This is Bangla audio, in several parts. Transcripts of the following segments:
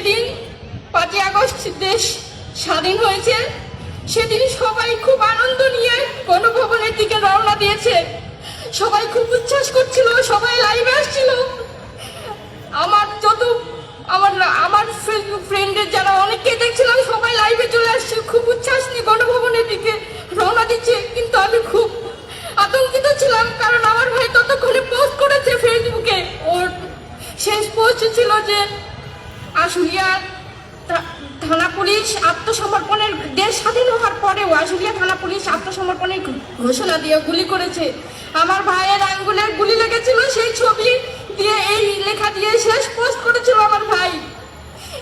সেদিন পাঁচই আগস্ট দেশ স্বাধীন হয়েছে, সেদিন সবাই খুব আনন্দ নিয়ে গণভবনের দিকে রওনা দিয়েছে। সবাই খুব উচ্ছ্বাস করছিল, সবাই লাইভে আসছিল। আমার যত, আমার আমার ফ্রেন্ডের যারা অনেককে দেখছিলাম, সবাই লাইভে চলে আসছে, খুব উচ্ছ্বাস নিয়ে গণভবনের দিকে রওনা দিচ্ছে। কিন্তু আমি খুব আতঙ্কিত ছিলাম, কারণ আমার ভাই ততক্ষণে পোস্ট করেছে ফেসবুকে ওর শেষ পোস্ট ছিল যে আশুলিয়া থানা পুলিশ আত্মসমর্পণের দেশ স্বাধীন হওয়ার পরেও আশুলিয়া থানা পুলিশ আত্মসমর্পণের ঘোষণা দিয়ে গুলি করেছে। আমার ভাইয়ের আঙ্গুলে গুলি লেগেছিল, সেই ছবি দিয়ে এই লেখা দিয়ে শেষ পোস্ট করেছিল আমার ভাই।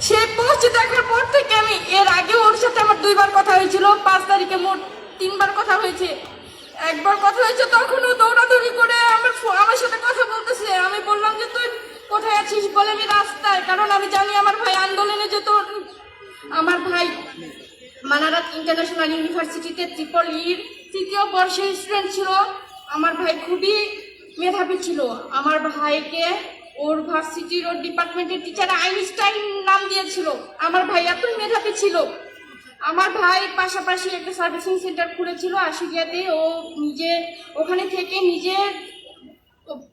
সেই পোস্ট দেখার পর থেকে আমি, এর আগে ওর সাথে আমার দুইবার কথা হয়েছিল, পাঁচ তারিখে মোট তিনবার কথা হয়েছে। একবার কথা হয়েছে, তখনও দৌড়াদৌড়ি করে আমার আমার সাথে কথা বলতেছে। আমি বললাম যে, তুই কোথায় আছিস বলে আমি রাস্তায়? কারণ আমি জানি আমার ভাই আন্দোলনে যেত। আমার ভাই মানারাত ইন্টারন্যাশনাল ইউনিভার্সিটিতে ট্রিপল ইর তৃতীয় বর্ষে স্টুডেন্ট ছিল। আমার ভাই খুবই মেধাবী ছিল। আমার ভাইকে ওর ভার্সিটির ওর ডিপার্টমেন্টের টিচার আইনস্টাইন নাম দিয়েছিল। আমার ভাই এতই মেধাবী ছিল। আমার ভাই পাশাপাশি একটা সার্ভিসিং সেন্টার খুলেছিল আশুলিয়াতে। ও নিজে, ওখানে থেকে নিজের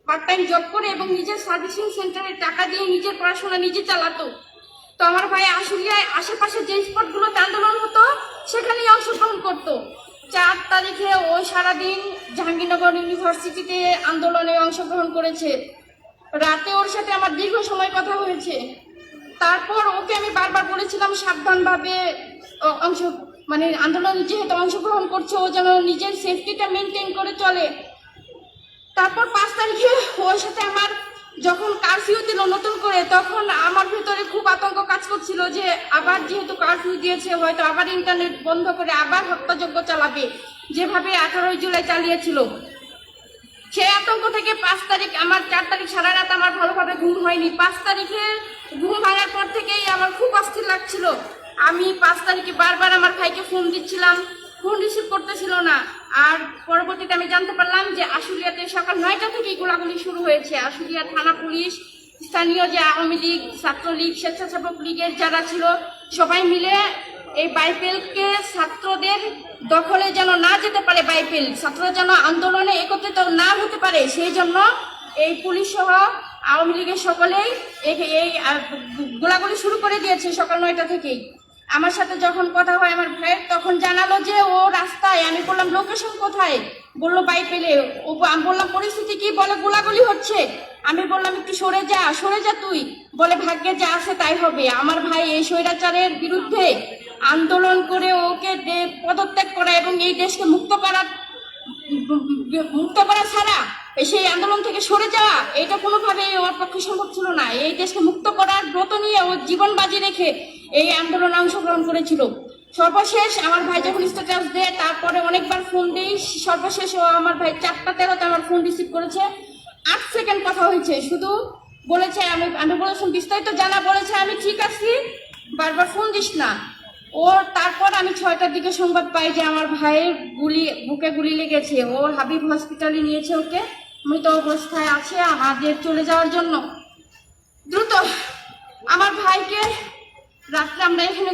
পার্ট টাইম জব করে এবং নিজের সার্ভিসিং সেন্টারে টাকা দিয়ে নিজের পড়াশোনা নিজে চালাতো। তো আমার ভাই আশুলিয়ায় আশেপাশে যে স্পটগুলোতে আন্দোলন হতো, সেখানেই অংশগ্রহণ করতো। চার তারিখে ও সারাদিন জাহাঙ্গীরনগর ইউনিভার্সিটিতে আন্দোলনে অংশগ্রহণ করেছে। রাতে ওর সাথে আমার দীর্ঘ সময় কথা হয়েছে। তারপর ওকে আমি বারবার বলেছিলাম, সাবধানভাবে অংশ মানে আন্দোলনে যেহেতু অংশগ্রহণ করছে, ও যেন নিজের সেফটিটা মেনটেন করে চলে। তারপর পাঁচ তারিখে ওর সাথে আমার যখন কারফিউ দিল নতুন করে, তখন আমার ভিতরে খুব আতঙ্ক কাজ করছিল যে আবার যেহেতু কারফিউ দিয়েছে, হয়তো আবার ইন্টারনেট বন্ধ করে আবার হত্যাযজ্ঞ চালাবে। যেভাবে আঠারোই জুলাই চালিয়েছিল। সেই আতঙ্ক থেকে পাঁচ তারিখ, আমার চার তারিখ সারা রাত আমার ভালোভাবে ঘুম হয়নি। পাঁচ তারিখে ঘুম ভাঙার পর থেকেই আমার খুব অস্থির লাগছিল। আমি পাঁচ তারিখে বারবার আমার ভাইকে ফোন দিচ্ছিলাম। ফোন রিসিভ করতেছিল না। আর পরবর্তীতে আমি জানতে পারলাম যে আশুলিয়াতে সকাল নয়টা থেকেই গোলাগুলি শুরু হয়েছে। আশুলিয়া থানা পুলিশ, স্থানীয় যে আওয়ামী লীগ, ছাত্রলীগ, স্বেচ্ছাসেবক লীগের যারা ছিল, সবাই মিলে এই বাইপেলকে ছাত্রদের দখলে যেন না যেতে পারে বাইপেল, ছাত্ররা যেন আন্দোলনে একত্রিত না হতে পারে, সেই জন্য এই পুলিশ সহ আওয়ামী লীগের সকলেই এই গোলাগুলি শুরু করে দিয়েছে সকাল নয়টা থেকেই। আমার সাথে যখন কথা হয় আমার ভাইয়ের তখন জানালো যে ও রাস্তায়, আমি বললাম লোকেশন কোথায়? বলল, বাই পেলে। ও আমি বললাম, পরিস্থিতি কি? বলে, গোলাগুলি হচ্ছে। আমি বললাম, একটু সরে যা সরে যা তুই। বলে, ভাগ্যে যা আছে তাই হবে। আমার ভাই এই স্বৈরাচারের বিরুদ্ধে আন্দোলন করে ওকে পদত্যাগ করা এবং এই দেশকে মুক্ত করার মুক্ত করা ছাড়া সেই আন্দোলন থেকে সরে যাওয়া, এটা কোনোভাবে ওর পক্ষে সম্ভব ছিল না। এই দেশকে মুক্ত করার ব্রত নিয়ে ও জীবন বাজি রেখে এই আন্দোলনে অংশগ্রহণ করেছিল। সর্বশেষ আমার ভাই যখন স্ট্যাটাস দেয়, তারপরে অনেকবার ফোন দিই। সর্বশেষ ও আমার ভাই চারটা তেরোতে আমার ফোন রিসিভ করেছে। আট সেকেন্ড কথা হয়েছে। শুধু বলেছে, আমি আমি বলেছিলাম বিস্তারিত জানা বলেছে, আমি ঠিক আছি, বারবার ফোন দিস না। ও তারপর আমি ছয়টার দিকে সংবাদ পাই যে আমার ভাইয়ের গুলি, বুকে গুলি লেগেছে। ও হাবিব হসপিটালে নিয়েছে ওকে। মৃত অবস্থায় আছে, আমাদের চলে যাওয়ার জন্য। দ্রুত আমার ভাইকে রাত্রে আমরা এখানে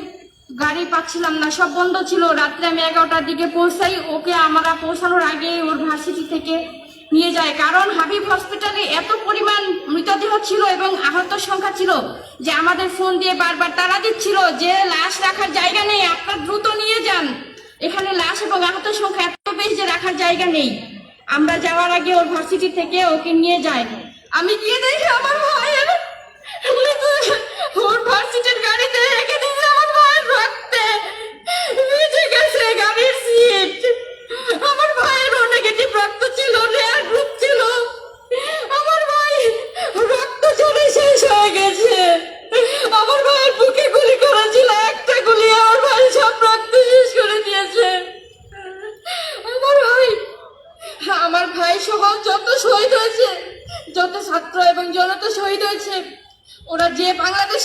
গাড়ি পাচ্ছিলাম না, সব বন্ধ ছিল। রাত্রে আমি এগারোটার দিকে পৌঁছাই, ওকে আমরা পৌঁছানোর আগে ওর ভার্সিটি থেকে নিয়ে যায় কারণ হাবিব হসপিটালে এত পরিমাণ মৃতদেহ ছিল এবং আহত সংখ্যা ছিল যে আমাদের ফোন দিয়ে বারবার তারা দিচ্ছিল যে, লাশ রাখার জায়গা নেই, আপনার দ্রুত নিয়ে যান। এখানে লাশ এবং আহত সংখ্যা এত বেশি যে রাখার জায়গা নেই। আমরা যাওয়ার আগে ওর ভার্সিটি থেকে ওকে নিয়ে যায় আমি গিয়ে দেখি আমার ভাইয়ের ওর ভার্সিটির গাড়িতে রেখে দিয়েছে আমার ভাইয়ের রক্তে। ভিজে গাড়ির সিট আমার ভাইয়েরও নেগেটিভ রক্ত ছিল রেয়ার গ্রুপ ছিল। আমার ভাই রক্ত ঝরে শেষ হয়ে গেছে। আমার ভাইয়ের বুকে গুলি করেছিল একটা গুলি আমার ভাই সব রক্ত শেষ করে দিয়েছে আমার ভাই আমার ভাই সহ যত শহীদ হয়েছে যত ছাত্র এবং জনতা শহীদ হয়েছে ওরা যে বাংলাদেশ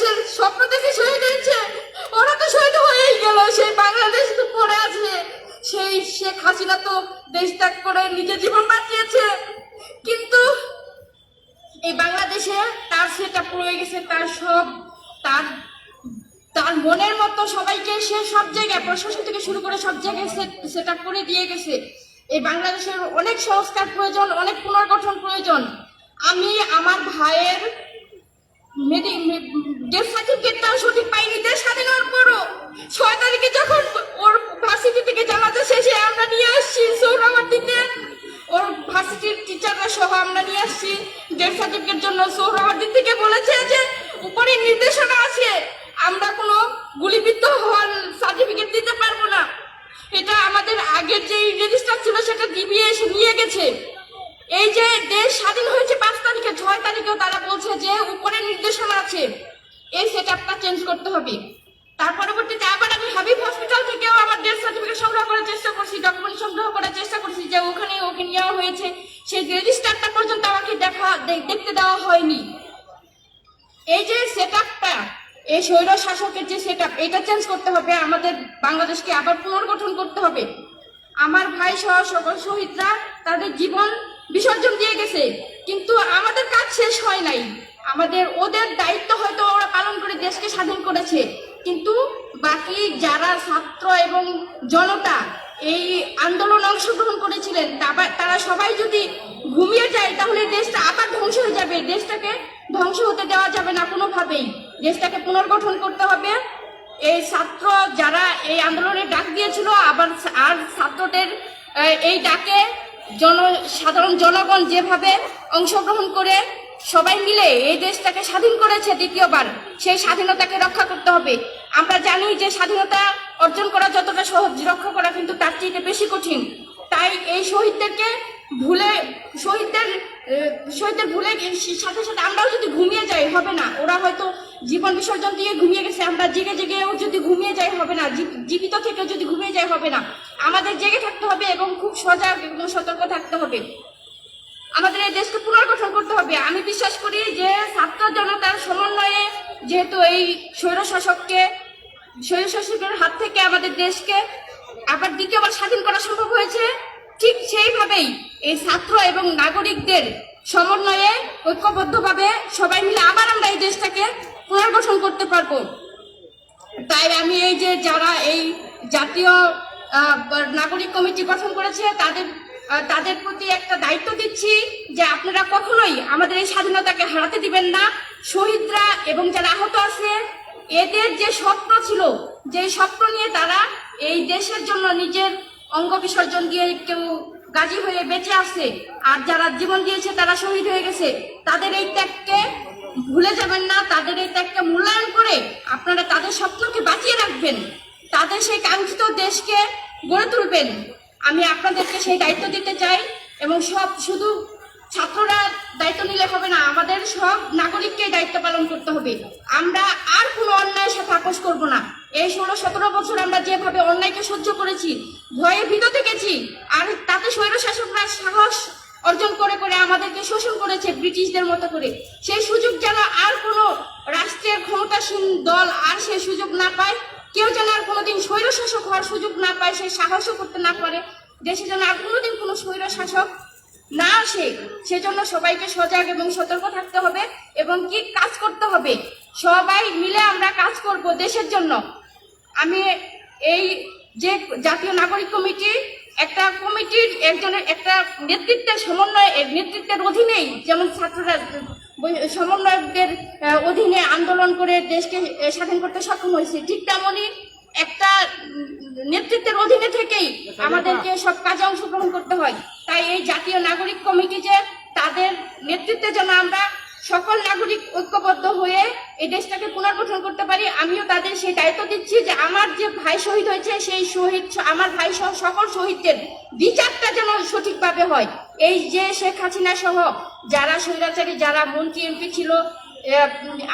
মনের মতো সবাইকে সে সব জায়গায় প্রশাসন থেকে শুরু করে সব জায়গায় সেট করে দিয়ে গেছে। এই বাংলাদেশের অনেক সংস্কার প্রয়োজন, অনেক পুনর্গঠন প্রয়োজন। আমি আমার ভাইয়ের ডেথ সার্টিফিকেটটাও সঠিক পাইনি, দেশ স্বাধীন হওয়ার পরও। ছয় তারিখে যখন ওর ভার্সিটি থেকে জানাতে শেষে আমরা নিয়ে আসছি সৌরাবাদিতে ওর ভার্সিটির টিচাররা সহ আমরা নিয়ে আসছি। ডেথ সার্টিফিকেট জন্য সৌরাবাদি থেকে বলেছে যে, উপরে নির্দেশনা আছে। আমরা কোনো গুলিবিদ্ধ হওয়ার সার্টিফিকেট দিতে পারব না। এটা আমাদের আগের যে রেজিস্টার ছিল সেটা ডিবিএ এসে নিয়ে গেছে। এই যে দেশ স্বাধীন হয়েছে পাঁচ তারিখে, ছয় তারিখেও তারা বলছে যে উপরে নির্দেশনা আছে। এই সেট আপটা চেঞ্জ করতে হবে। তার পরবর্তীতে আবার আমি হাবিব হসপিটাল থেকেও আমার ডেথ সার্টিফিকেট সংগ্রহ করার চেষ্টা করছি ডকুমেন্ট সংগ্রহ করার চেষ্টা করছি যে ওখানে ওকে নেওয়া হয়েছে। সেই রেজিস্টারটা পর্যন্ত আমাকে দেখা দেখতে দেওয়া হয়নি। এই যে সেট আপটা এই স্বৈর শাসকের যে সেট এটা চেঞ্জ করতে হবে, আমাদের বাংলাদেশকে আবার পুনর্গঠন করতে হবে। আমার ভাই সহ সকল শহীদরা তাদের জীবন বিসর্জন দিয়ে গেছে, কিন্তু আমাদের কাজ শেষ হয় নাই। আমাদের, ওদের দায়িত্ব হয়তো ওরা পালন করে দেশকে স্বাধীন করেছে, কিন্তু বাকি যারা ছাত্র এবং জনতা এই আন্দোলনে অংশগ্রহণ করেছিলেন তারা সবাই যদি ঘুমিয়ে যায়, তাহলে দেশটা আবার ধ্বংস হয়ে যাবে। দেশটাকে ধ্বংস হতে দেওয়া যাবে না কোনোভাবেই। দেশটাকে পুনর্গঠন করতে হবে। এই ছাত্র যারা এই আন্দোলনে ডাক দিয়েছিল, আবার আর ছাত্রদের এই ডাকে জন সাধারণ জনগণ যেভাবে অংশগ্রহণ করে, সবাই মিলে এই দেশটাকে স্বাধীন করেছে দ্বিতীয়বার। সেই স্বাধীনতাকে রক্ষা করতে হবে। আমরা জানি যে স্বাধীনতা অর্জন করা যতটা সহজ, রক্ষা করা কিন্তু তার চেয়ে বেশি কঠিন। তাই এই শহীদদেরকে ভুলে, শহীদদের শহীদদের ভুলে সাথে সাথে আমরাও যদি ঘুমিয়ে যাই, হবে না। ওরা হয়তো জীবন বিসর্জন দিয়ে ঘুমিয়ে গেছে, আমরা জেগে জেগেও যদি ঘুমিয়ে যাই, হবে না। জীবিত থেকে যদি ঘুমিয়ে যাই, হবে না। আমাদের জেগে থাকতে হবে এবং খুব সজাগ এবং সতর্ক থাকতে হবে। আমাদের এই দেশকে পুনর্গঠন করতে হবে। আমি বিশ্বাস করি যে ছাত্র জনতার সমন্বয়ে যেহেতু এই স্বৈর শাসককে স্বৈর শাসকের হাত থেকে আমাদের দেশকে আবার দ্বিতীয়বার স্বাধীন করা সম্ভব হয়েছে? ঠিক সেইভাবেই এই ছাত্র এবং নাগরিকদের সমন্বয়ে, ঐক্যবদ্ধভাবে সবাই মিলে আবার আমরা এই দেশটাকে পুনর্গঠন করতে পারব। তাই আমি এই যে যারা এই জাতীয় নাগরিক কমিটি গঠন করেছে, তাদের তাদের প্রতি একটা দায়িত্ব দিচ্ছি যে আপনারা কখনোই আমাদের এই স্বাধীনতাকে হারাতে দিবেন না। শহীদরা এবং যারা আহত আছে, এদের যে স্বপ্ন ছিল যে স্বপ্ন নিয়ে তারা এই দেশের জন্য নিজের অঙ্গ বিসর্জন দিয়ে কেউ গাজী হয়ে বেঁচে আছে। আর যারা জীবন দিয়েছে, তারা শহীদ হয়ে গেছে। তাদের এই ত্যাগকে ভুলে যাবেন না। তাদের এই ত্যাগকে মূল্যায়ন করে আপনারা তাদের স্বপ্নকে বাঁচিয়ে রাখবেন। তাদের সেই কাঙ্ক্ষিত দেশকে গড়ে তুলবেন। আমি আপনাদেরকে সেই দায়িত্ব দিতে চাই এবং সব শুধু ছাত্ররা দায়িত্ব নিলে হবে না, আমাদের সব নাগরিককে দায়িত্ব পালন করতে হবে। আমরা আর কোনো অন্যায়ের সাথে আপোষ করব না। এই ষোলো সতেরো বছর আমরা যেভাবে অন্যায়কে সহ্য করেছি, ভয়ে ভীত থেকেছি, আর তাতে স্বৈর শাসকরা সাহস অর্জন করে করে আমাদেরকে শোষণ করেছে ব্রিটিশদের মতো করে। সেই সুযোগ যেন আর কোনো রাষ্ট্রের ক্ষমতাসীন দল আর সেই সুযোগ না পায়, কেউ যেন আর কোনোদিন স্বৈর শাসক হওয়ার সুযোগ না পায়, সেই সাহসও করতে না পারে। দেশে যেন আর কোনোদিন কোনো স্বৈর শাসক না আসে, সেজন্য সবাইকে সজাগ এবং সতর্ক থাকতে হবে এবং কি কাজ করতে হবে, সবাই মিলে আমরা কাজ করব দেশের জন্য। আমি এই যে জাতীয় নাগরিক কমিটি, একটা কমিটির একজনের একটা নেতৃত্বের সমন্বয় নেতৃত্বের অধীনেই যেমন ছাত্ররা সমন্বয়কদের অধীনে আন্দোলন করে দেশকে স্বাধীন করতে সক্ষম হয়েছে, ঠিক তেমনই একটা নেতৃত্বের অধীনে থেকেই আমাদেরকে সব কাজে অংশগ্রহণ করতে হয়। তাই এই জাতীয় নাগরিক কমিটি যে তাদের নেতৃত্বে যেন আমরা সকল নাগরিক ঐক্যবদ্ধ হয়ে এই দেশটাকে পুনর্গঠন করতে পারি, আমিও তাদের সেই দায়িত্ব দিচ্ছি যে আমার যে ভাই শহীদ হয়েছে, সেই শহীদ, আমার ভাই সহ সকল শহীদদের বিচারটা যেন সঠিকভাবে হয়। এই যে শেখ হাসিনা সহ যারা স্বৈরাচারী, যারা মন্ত্রী, এমপি ছিল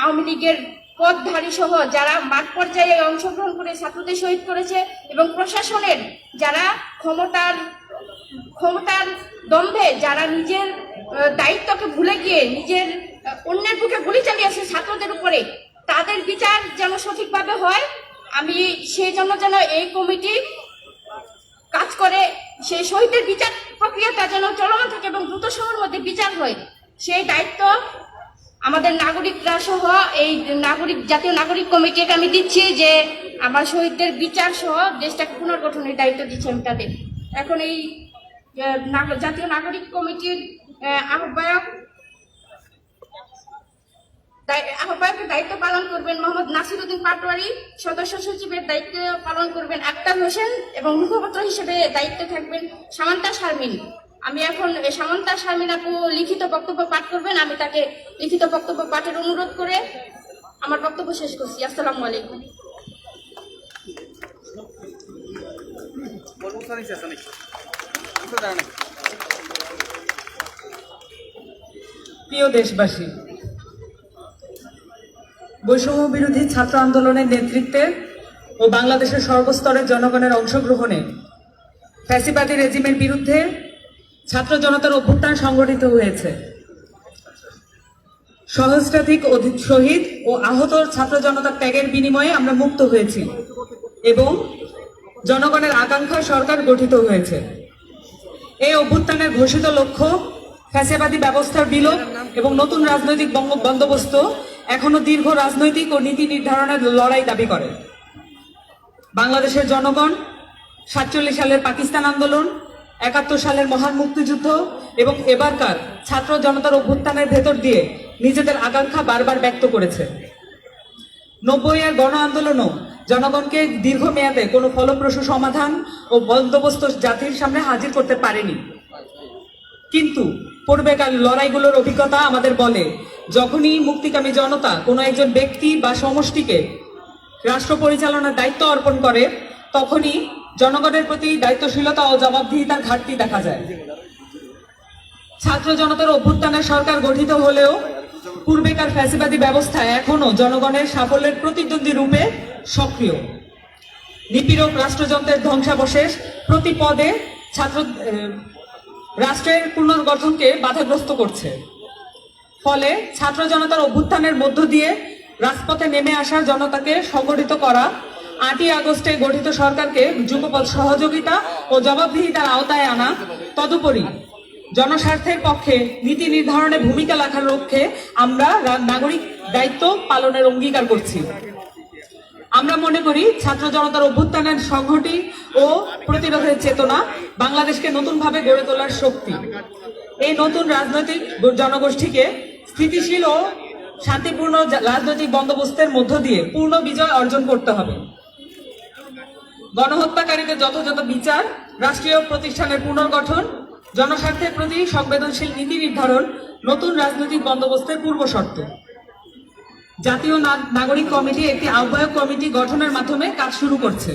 আওয়ামী লীগের পদধারী সহ যারা মাঠ পর্যায়ে অংশগ্রহণ করে ছাত্রদের শহীদ করেছে এবং প্রশাসনের যারা ক্ষমতার ক্ষমতার দম্ভে যারা নিজের দায়িত্বকে ভুলে গিয়ে নিজের অন্যের বুকে গুলি চালিয়েছে ছাত্রদের উপরে। তাদের বিচার যেন সঠিকভাবে হয়, আমি সেই জন্য যেন এই কমিটি কাজ করে, সেই শহীদের বিচার প্রক্রিয়াটা যেন চলমান থাকে এবং দ্রুত সময়ের মধ্যে বিচার হয়। সেই দায়িত্ব আমাদের নাগরিকরা সহ, এই নাগরিক, জাতীয় নাগরিক কমিটিকে আমি দিচ্ছি যে আমার শহীদদের বিচার সহ দেশটাকে পুনর্গঠনের দায়িত্ব দিচ্ছি আমি তাদের। এখন এই জাতীয় নাগরিক কমিটির আহ্বায়ক আহ্বায়কের দায়িত্ব পালন করবেন মোহাম্মদ নাসিরুদ্দিন পাটোয়ারি সদস্য সচিবের দায়িত্ব পালন করবেন আক্তার হোসেন এবং মুখপাত্র হিসেবে দায়িত্বে থাকবেন সামান্তা শারমিন। আমি এখন এই সামান্তা শারমিন আপু লিখিত বক্তব্য পাঠ করবেন। আমি তাকে লিখিত বক্তব্য পাঠের অনুরোধ করে আমার বক্তব্য শেষ করছি। আসসালামু আলাইকুম। প্রিয় দেশবাসী বৈষম্য বিরোধী ছাত্র আন্দোলনের নেতৃত্বে ও বাংলাদেশের সর্বস্তরের জনগণের অংশগ্রহণে ফ্যাসিবাদী রেজিমের বিরুদ্ধে ছাত্র জনতার অভ্যুত্থান সংগঠিত হয়েছে। সহস্রাধিক অধিক শহীদ ও আহত ছাত্র জনতার ত্যাগের বিনিময়ে আমরা মুক্ত হয়েছি এবং জনগণের আকাঙ্ক্ষা সরকার গঠিত হয়েছে। এই অভ্যুত্থানের ঘোষিত লক্ষ্য ফ্যাসিবাদী ব্যবস্থার বিলোপ এবং নতুন রাজনৈতিক বন্দোবস্ত এখনও দীর্ঘ রাজনৈতিক ও নীতি নির্ধারণের লড়াই দাবি করে। বাংলাদেশের জনগণ, সাতচল্লিশ সালের পাকিস্তান আন্দোলন, একাত্তর সালের মহান মুক্তিযুদ্ধ এবং এবারকার ছাত্র জনতার অভ্যুত্থানের ভেতর দিয়ে নিজেদের আকাঙ্ক্ষা বারবার ব্যক্ত করেছে। নব্বই এর গণ আন্দোলনও জনগণকে দীর্ঘমেয়াদে কোনো ফলপ্রসূ সমাধান ও বন্দোবস্ত জাতির সামনে হাজির করতে পারেনি। কিন্তু পূর্বেকার লড়াইগুলোর অভিজ্ঞতা আমাদের বলে যখনই মুক্তিকামী জনতা কোনো একজন ব্যক্তি বা সমষ্টিকে রাষ্ট্র পরিচালনার দায়িত্ব অর্পণ করে, তখনই জনগণের প্রতি দায়িত্বশীলতা ও জবাবদিহিতার ঘাটতি দেখা যায়। ছাত্র জনতার অভ্যুত্থানে সরকার গঠিত হলেও পূর্বেকার ফ্যাসিবাদী ব্যবস্থা এখনও জনগণের সাফল্যের প্রতিদ্বন্দ্বী রূপে সক্রিয়। নিপীড়ক রাষ্ট্রযন্ত্রের ধ্বংসাবশেষ প্রতি পদে ছাত্র রাষ্ট্রের পুনর্গঠনকে বাধাগ্রস্ত করছে। ফলে ছাত্র জনতার অভ্যুত্থানের মধ্য দিয়ে রাজপথে নেমে আসা জনতাকে সংগঠিত করা, আটই আগস্টে গঠিত সরকারকে যুগপৎ সহযোগিতা ও জবাবদিহিতার আওতায় আনা, তদুপরি জনস্বার্থের পক্ষে নীতি নির্ধারণে ভূমিকা রাখার লক্ষ্যে আমরা নাগরিক দায়িত্ব পালনের অঙ্গীকার করছি। আমরা মনে করি ছাত্র জনতার অভ্যুত্থানের সংহতি ও প্রতিরোধের চেতনা বাংলাদেশকে নতুনভাবে গড়ে তোলার শক্তি। এই নতুন রাজনৈতিক জনগোষ্ঠীকে স্থিতিশীল ও শান্তিপূর্ণ রাজনৈতিক বন্দোবস্তের মধ্য দিয়ে পূর্ণ বিজয় অর্জন করতে হবে। গণহত্যাকারীদের যথাযথ বিচার, রাষ্ট্রীয় প্রতিষ্ঠানের পুনর্গঠন, জনস্বার্থের প্রতি সংবেদনশীল নীতি নির্ধারণ, নতুন রাজনৈতিক বন্দোবস্তের পূর্ব শর্ত। জাতীয় নাগরিক কমিটি একটি আহ্বায়ক কমিটি গঠনের মাধ্যমে কাজ শুরু করছে।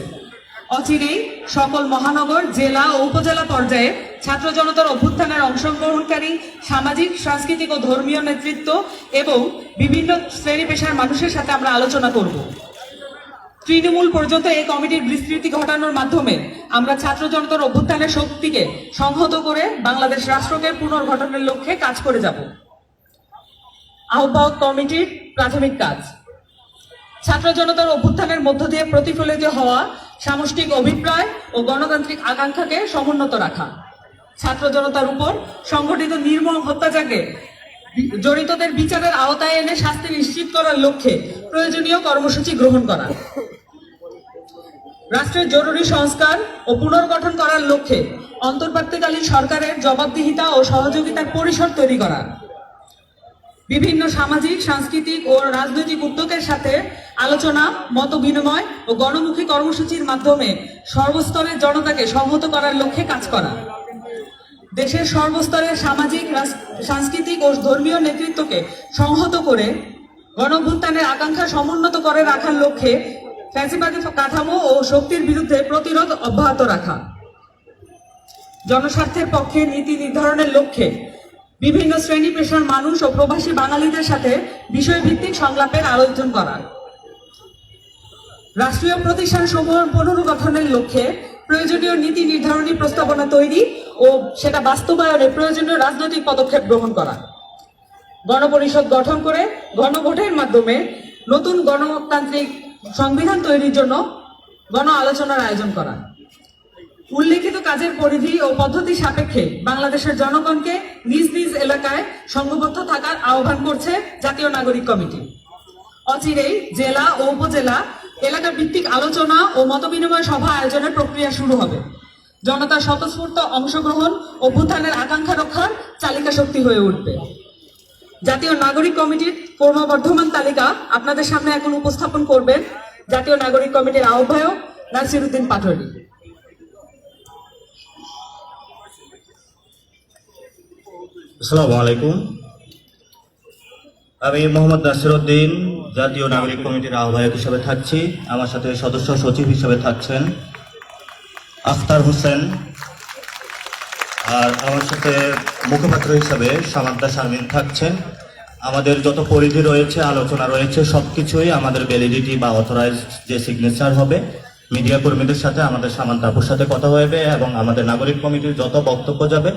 অচিরেই সকল মহানগর, জেলা ও উপজেলা পর্যায়ে ছাত্র জনতার অভ্যুত্থানের অংশগ্রহণকারী সামাজিক, সাংস্কৃতিক ও ধর্মীয় নেতৃত্ব এবং বিভিন্ন শ্রেণি পেশার মানুষের সাথে আমরা আলোচনা করব। তৃণমূল পর্যন্ত এই কমিটির বিস্তৃতি ঘটানোর মাধ্যমে আমরা ছাত্র জনতার অভ্যুত্থানের শক্তিকে সংহত করে বাংলাদেশ রাষ্ট্রকে পুনর্গঠনের লক্ষ্যে কাজ করে যাব। আহ্বায়ক কমিটির প্রাথমিক কাজ। ছাত্র জনতার অভ্যুত্থানের মধ্য দিয়ে প্রতিফলিত হওয়া সামষ্টিক অভিপ্রায় ও গণতান্ত্রিক আকাঙ্ক্ষাকে সমুন্নত রাখা। ছাত্র জনতার উপর সংগঠিত নির্মম হত্যাচারকে জড়িতদের বিচারের আওতায় এনে শাস্তি নিশ্চিত করার লক্ষ্যে প্রয়োজনীয় কর্মসূচি গ্রহণ করা। রাষ্ট্রের জরুরি সংস্কার ও পুনর্গঠন করার লক্ষ্যে অন্তর্বর্তীকালীন সরকারের জবাবদিহিতা ও সহযোগিতার পরিসর তৈরি করা। বিভিন্ন সামাজিক, সাংস্কৃতিক ও রাজনৈতিক উদ্যোগের সাথে আলোচনা, মত বিনিময় ও গণমুখী কর্মসূচির মাধ্যমে সর্বস্তরের জনতাকে সংহত করার লক্ষ্যে কাজ করা। দেশের সর্বস্তরের সামাজিক সাংস্কৃতিক ও ধর্মীয় নেতৃত্বকে সংহত করে গণভ্যুত্থানের আকাঙ্ক্ষা সমুন্নত করে রাখার লক্ষ্যে ফ্যাসিবাদী কাঠামো ও শক্তির বিরুদ্ধে প্রতিরোধ অব্যাহত রাখা। জনস্বার্থের পক্ষে নীতি নির্ধারণের লক্ষ্যে বিভিন্ন শ্রেণি পেশার মানুষ ও প্রবাসী বাঙালিদের সাথে বিষয়ভিত্তিক সংলাপের আয়োজন করা রাষ্ট্রীয় প্রতিষ্ঠান সমূহ পুনর্গঠনের লক্ষ্যে প্রয়োজনীয় নীতি নির্ধারণী প্রস্তাবনা তৈরি ও সেটা বাস্তবায়নে প্রয়োজনীয় রাজনৈতিক পদক্ষেপ গ্রহণ করা। গণপরিষদ গঠন করে গণভোটের মাধ্যমে নতুন গণতান্ত্রিক সংবিধান তৈরির জন্য গণ আলোচনার আয়োজন করা। উল্লেখিত কাজের পরিধি ও পদ্ধতি সাপেক্ষে বাংলাদেশের জনগণকে নিজ নিজ এলাকায় সংঘবদ্ধ থাকার আহ্বান করছে জাতীয় নাগরিক কমিটি। অচিরেই জেলা ও উপজেলা এলাকা ভিত্তিক আলোচনা ও মতবিনিময় সভা আয়োজনের প্রক্রিয়া শুরু হবে। জনতার স্বতঃস্ফূর্ত অংশগ্রহণ ও ভূতানের আকাঙ্ক্ষা রক্ষার চালিকা শক্তি হয়ে উঠবে। জাতীয় নাগরিক কমিটির ক্রমবর্ধমান তালিকা আপনাদের সামনে এখন উপস্থাপন করবেন জাতীয় নাগরিক কমিটির আহ্বায়ক নাসির উদ্দিন আসসালামু আলাইকুম। আমি মোহাম্মদ নাসিরউদ্দিন জাতীয় নাগরিক কমিটির আহ্বায়ক হিসেবে থাকছি। আমার সাথে সদস্য সচিব হিসেবে থাকছেন আখতার হোসেন আর আমার সাথে মুখপাত্র হিসেবে সামান্তা শারমিন থাকছেন। আমাদের যত পরিধি রয়েছে, আলোচনা রয়েছে, সবকিছুই আমাদের ভ্যালিডিটি বা অথরাইজ যে সিগনেচার হবে মিডিয়া কর্মীদের সাথে আমাদের সামান্তা আপুর সাথে কথা হবে এবং আমাদের নাগরিক কমিটির যত বক্তব্য যাবে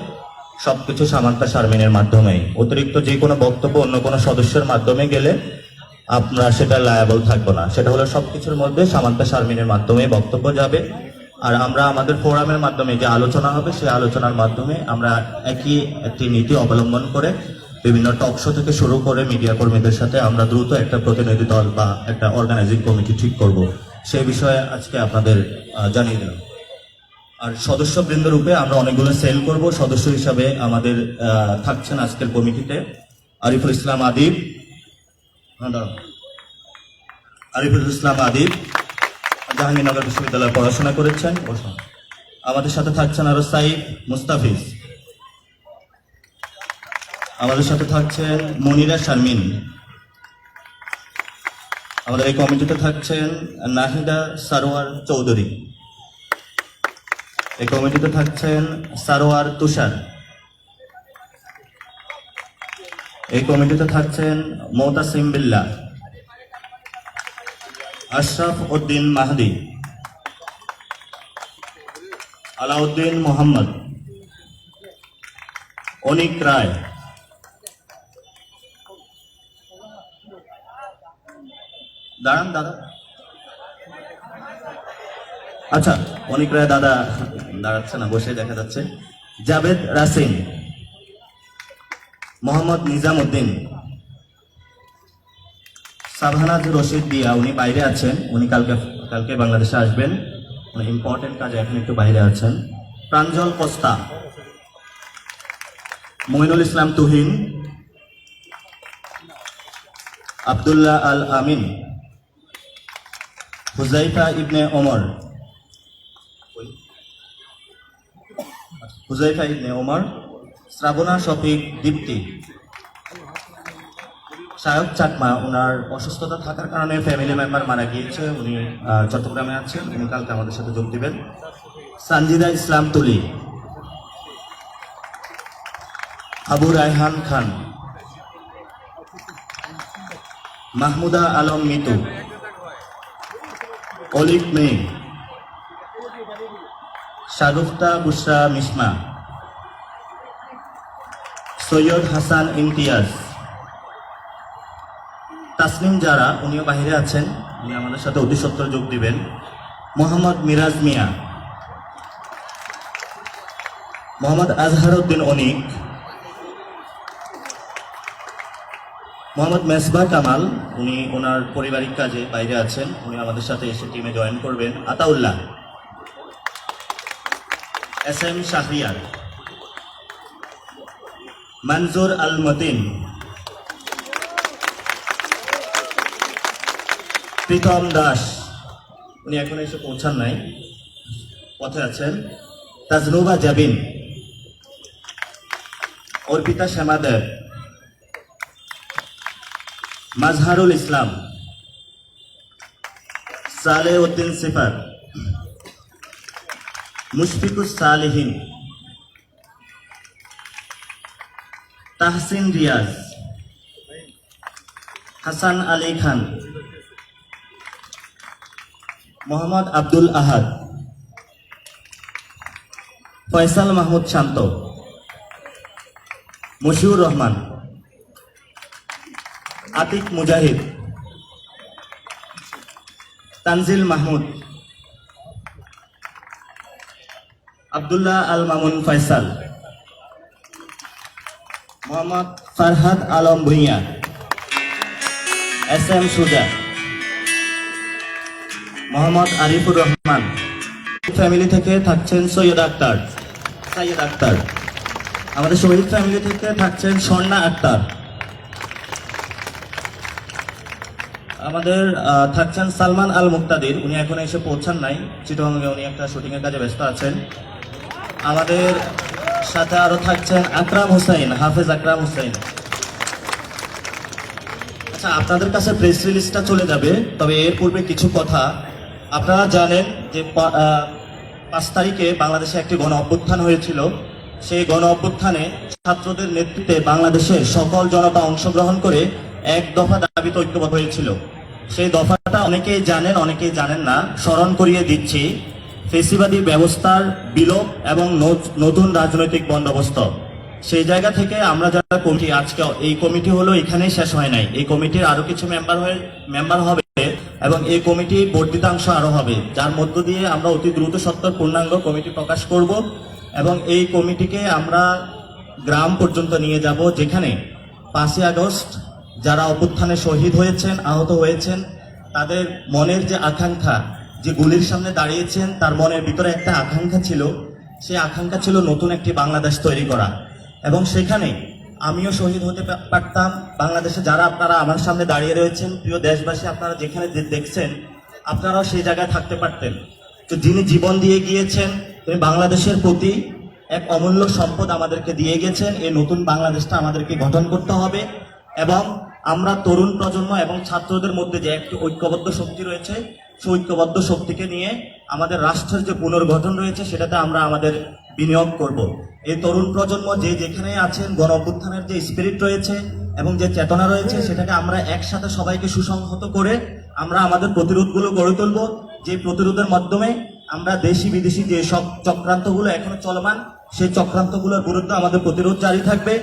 সবকিছু সামান্তা শারমিনের মাধ্যমেই। অতিরিক্ত যে কোনো বক্তব্য অন্য কোনো সদস্যের মাধ্যমে গেলে আমরা সেটা লায়াবল থাকব না। সেটা হলো সবকিছুর মধ্যে সামান্তা শারমিনের মাধ্যমে বক্তব্য যাবে। আর আমরা আমাদের ফোরামের মাধ্যমে যে আলোচনা হবে, সেই আলোচনার মাধ্যমে আমরা একই একটি নীতি অবলম্বন করে বিভিন্ন টক শো থেকে শুরু করে মিডিয়া কর্মীদের সাথে আমরা দ্রুত একটা প্রতিনিধি দল বা একটা অর্গানাইজিং কমিটি ঠিক করব। সেই বিষয়ে আজকে আপনাদের জানিয়ে দিলাম। আর সদস্যবৃন্দ রূপে আমরা অনেকগুলো সেল করব। সদস্য হিসাবে আমাদের থাকছেন আজকের কমিটিতে। আরিফুল ইসলাম আদিব। হ্যাঁ। আরিফুল ইসলাম আদিব জাহাঙ্গীরনগর বিশ্ববিদ্যালয়ে পড়াশোনা করেছেন। আমাদের সাথে থাকছেন আরও সাইফ মুস্তাফিজ। আমাদের সাথে থাকছেন মনিরা শারমিন। আমাদের এই কমিটিতে থাকছেন নাহিদা সারোয়ার চৌধুরী। এই কমিটিতে থাকছেন সারোয়ার তুষার। এই কমিটিতে থাকছেন মৌতাসিম বিল্লা, আশরাফ উদ্দিন মাহদি, আলাউদ্দিন মোহাম্মদ, অনিক রায়। দাঁড়ান দাদা। আচ্ছা অনেক রায় দাদা দাঁড়াচ্ছে না, বসে দেখা যাচ্ছে। জাভেদ রাসিন মোহাম্মদ নিজাম উদ্দিন সাভানাজ রশিদ দিয়া উনি বাইরে আছেন। উনি কালকে কালকে বাংলাদেশে আসবেন। উনি ইম্পর্টেন্ট কাজে এখন একটু বাইরে আছেন। প্রাঞ্জল কস্তা, মইনুল ইসলাম তুহিন, আবদুল্লাহ আল আমিন, হুজাইফা ইবনে ওমর হুজাইফা ইবনে ওমর, শ্রাবণা শফিক দীপ্তি। সায়ক চাকমা ওনার অসুস্থতা থাকার কারণে ফ্যামিলি মেম্বার মারা গিয়েছে, উনি চট্টগ্রামে আছেন উনি কালকে আমাদের সাথে যোগ দিবেন। সানজিদা ইসলাম তুলি। আবু রায়হান খান। মাহমুদা আলম মিতু। Olive May. শাগুফতা বুসরা মিসমা সৈয়দ হাসান ইমতিয়াজ। তাসনিম যারা, উনিও বাইরে আছেন, উনি আমাদের সাথে অতি সত্তর যোগ দিবেন। মোহাম্মদ মিরাজ মিয়া। মোহাম্মদ আজহারউদ্দিন অনিক। মোহাম্মদ মেসবা কামাল, উনি ওনার পারিবারিক কাজে বাইরে আছেন, উনি আমাদের সাথে এসে টিমে জয়েন করবেন। আতাউল্লাহ। এস এম শাহরিয়ার মনজুর আল মতিন প্রীতম দাস উনি এখন এসে পৌঁছান নাই। পথে আছেন। Tajnuba Zabin. Arpita Shyamadeb. Mazharul Islam. Sale Uddin Sifar Mushfiqus Salehin. Tahsin Riaz. Hasan Ali Khan. Mohammad Abdul Ahad. Faisal Mahmud Shanto. Moshiur Rahman. Atiq Mujahid. Tanjil Mahmud. Abdullah Al Mamun Faisal, Mohammad Farhad Alam Bhuiya, S M Suja, Mohammad Arifur Rahman. Family থেকে থাকছেন সৈয়দ আক্তার। সৈয়দ আক্তার। আমাদের শহীদ ফ্যামিলি থেকে থাকছেন স্বর্ণা আক্তার। আমাদের থাকছেন সালমান আল মুক্তাদির উনি এখন এসে পৌঁছান নাই। চিটংয়ে উনি একটা শুটিংয়ের কাজে ব্যস্ত আছেন। আমাদের সাথে আরও থাকছেন আকরাম হুসাইন, হাফেজ আকরাম হুসাইন। আচ্ছা আপনাদের কাছে প্রেস রিলিজটা চলে যাবে, তবে এর পূর্বে কিছু কথা। আপনারা জানেন যে পাঁচ তারিখে বাংলাদেশে একটি গণ অভ্যুত্থান হয়েছিল। সেই গণ অভ্যুত্থানে ছাত্রদের নেতৃত্বে বাংলাদেশের সকল জনতা অংশগ্রহণ করে এক দফা দাবিতে ঐক্যবদ্ধ হয়েছিল। সেই দফাটা অনেকেই জানেন অনেকেই জানেন না। স্মরণ করিয়ে দিচ্ছি ফেসিবাদী ব্যবস্থার বিলোপ এবং নতুন রাজনৈতিক বন্দোবস্ত। সেই জায়গা থেকে আমরা যারা কমিটি, আজকে এই কমিটি হলো এখানেই শেষ হয় নাই। এই কমিটির আরও কিছু মেম্বার হয়ে মেম্বার হবে এবং এই কমিটি বর্ধিতাংশ আরও হবে। যার মধ্য দিয়ে আমরা অতি দ্রুত সত্তর পূর্ণাঙ্গ কমিটি প্রকাশ করব এবং এই কমিটিকে আমরা গ্রাম পর্যন্ত নিয়ে যাব, যেখানে পাঁচই আগস্ট যারা অভ্যুত্থানে শহীদ হয়েছেন, আহত হয়েছেন, তাদের মনের যে আকাঙ্ক্ষা যে গুলির সামনে দাঁড়িয়েছেন, তার মনের ভিতরে একটা আকাঙ্ক্ষা ছিল। সেই আকাঙ্ক্ষা ছিল নতুন একটি বাংলাদেশ তৈরি করা। এবং সেখানে আমিও শহীদ হতে পারতাম। বাংলাদেশে যারা আপনারা আমার সামনে দাঁড়িয়ে রয়েছেন, প্রিয় দেশবাসী, আপনারা যেখানে দেখছেন, আপনারাও সেই জায়গায় থাকতে পারতেন। তো যিনি জীবন দিয়ে গিয়েছেন, তিনি বাংলাদেশের প্রতি এক অমূল্য সম্পদ আমাদেরকে দিয়ে গেছেন। এই নতুন বাংলাদেশটা আমাদেরকে গঠন করতে হবে। এবং আমরা তরুণ প্রজন্ম এবং ছাত্রদের মধ্যে যে একটি ঐক্যবদ্ধ শক্তি রয়েছে সেই ঐক্যবদ্ধ শক্তিকে নিয়ে আমাদের রাষ্ট্রের যে পুনর্গঠন রয়েছে, সেটাতে আমরা আমাদের বিনিয়োগ করব। এই তরুণ প্রজন্ম যে যেখানে আছেন গণ অভ্যুত্থানের যে স্পিরিট রয়েছে এবং যে চেতনা রয়েছে, সেটাকে আমরা একসাথে সবাইকে সুসংহত করে আমরা আমাদের প্রতিরোধগুলো গড়ে তুলব। যে প্রতিরোধের মাধ্যমে আমরা দেশি বিদেশি যে সব চক্রান্তগুলো এখনও চলমান, সেই চক্রান্তগুলোর বিরুদ্ধে আমাদের প্রতিরোধ জারি থাকবে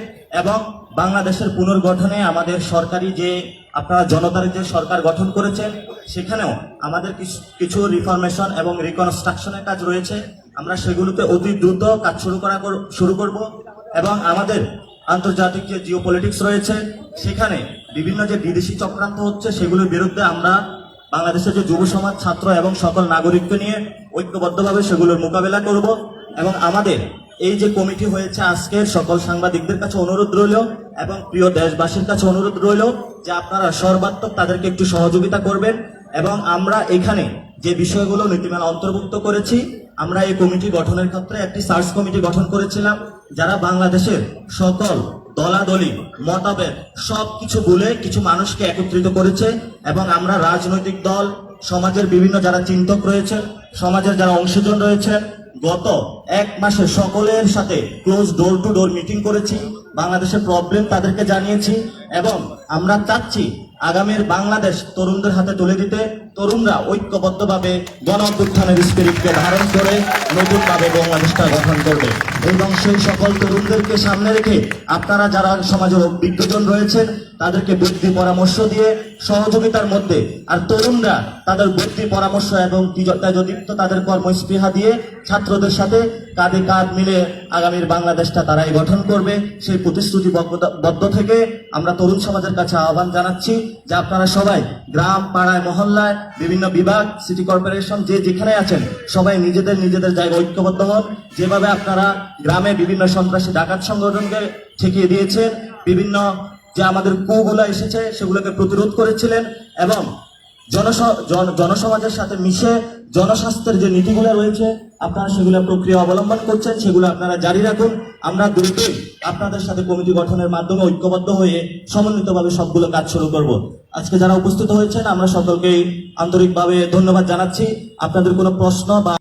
এবং বাংলাদেশের পুনর্গঠনে আমাদের সরকারি যে আপনারা জনতার যে সরকার গঠন করেছেন, সেখানেও আমাদের কিছু- কিছু রিফরমেশন এবং রিকনস্ট্রাকশনের কাজ রয়েছে। আমরা সেগুলোতে অতি দ্রুত কাজ শুরু করা শুরু করব এবং আমাদের আন্তর্জাতিক যে জিও পলিটিক্স রয়েছে, সেখানে বিভিন্ন যে বিদেশি চক্রান্ত হচ্ছে, সেগুলোর বিরুদ্ধে আমরা বাংলাদেশের যে যুব সমাজ, ছাত্র এবং সকল নাগরিককে নিয়ে ঐক্যবদ্ধভাবে সেগুলোর মোকাবেলা করব এবং আমাদের এই যে কমিটি হয়েছে আজকের, সকল সাংবাদিকদের কাছে অনুরোধ রইল এবং প্রিয় দেশবাসীর কাছে অনুরোধ রইল যে আপনারা সর্বাত্মক তাদেরকে একটু সহযোগিতা করবেন এবং আমরা এখানে যে বিষয়গুলো নীতিমালা অন্তর্ভুক্ত করেছি, আমরা এই কমিটি গঠনের ক্ষেত্রে একটি সার্চ কমিটি গঠন করেছিলাম, যারা বাংলাদেশের সকল দলাদলি, মতভেদ সব কিছু বলে কিছু মানুষকে একত্রিত করেছে এবং আমরা রাজনৈতিক দল, সমাজের বিভিন্ন যারা চিন্তক রয়েছেন, সমাজের যারা অংশজন রয়েছেন গত এক মাসে সকলের সাথে close door to door meeting করেছি বাংলাদেশের প্রবলেম তাদেরকে জানিয়েছি এবং আমরা চাচ্ছি আগামীর বাংলাদেশ তরুণদের হাতে তুলে দিতে। তরুণরা ঐক্যবদ্ধভাবে গণ অভ্যুত্থানের স্পিরিটকে ধারণ করে নতুনভাবে বাংলাদেশটা গঠন করবে এবং সেই সকল তরুণদেরকে সামনে রেখে আপনারা যারা সমাজের বিজ্ঞজন রয়েছেন তাদেরকে বুদ্ধি পরামর্শ দিয়ে সহযোগিতার মধ্যে। আর তরুণরা তাদের বুদ্ধি পরামর্শ এবং তেজদীপ্ত তাদের কর্মস্পৃহা দিয়ে ছাত্রদের সাথে কাঁধে কাঁধ মিলে আগামীর বাংলাদেশটা তারাই গঠন করবে, সেই প্রতিশ্রুতি বদ্ধ থেকে আমরা তরুণ সমাজের কাছে আহ্বান জানাচ্ছি যে আপনারা সবাই গ্রাম, পাড়ায়, মহল্লায়, বিভিন্ন বিভাগ, সিটি কর্পোরেশন, যে যেখানে আছেন, সবাই নিজেদের নিজেদের জায়গায় ঐক্যবদ্ধ হন। যেভাবে আপনারা গ্রামে বিভিন্ন সন্ত্রাসী ডাকাত সংগঠনকে ঠেকিয়ে দিয়েছেন, বিভিন্ন যে আমাদের কুগুলো এসেছে, সেগুলোকে প্রতিরোধ করেছিলেন এবং জনস- জন- জনসমাজের সাথে মিশে জনস্বাস্থ্যের যে নীতিগুলো রয়েছে, আপনারা সেগুলো প্রক্রিয়া অবলম্বন করছেন, সেগুলো আপনারা জারি রাখুন। আমরা দ্রুতই আপনাদের সাথে কমিটি গঠনের মাধ্যমে ঐক্যবদ্ধ হয়ে সমন্বিতভাবে সবগুলো কাজ শুরু করব। আজকে যারা উপস্থিত হয়েছেন, আমরা সকলকেই আন্তরিকভাবে ধন্যবাদ জানাচ্ছি। আপনাদের কোনো প্রশ্ন বা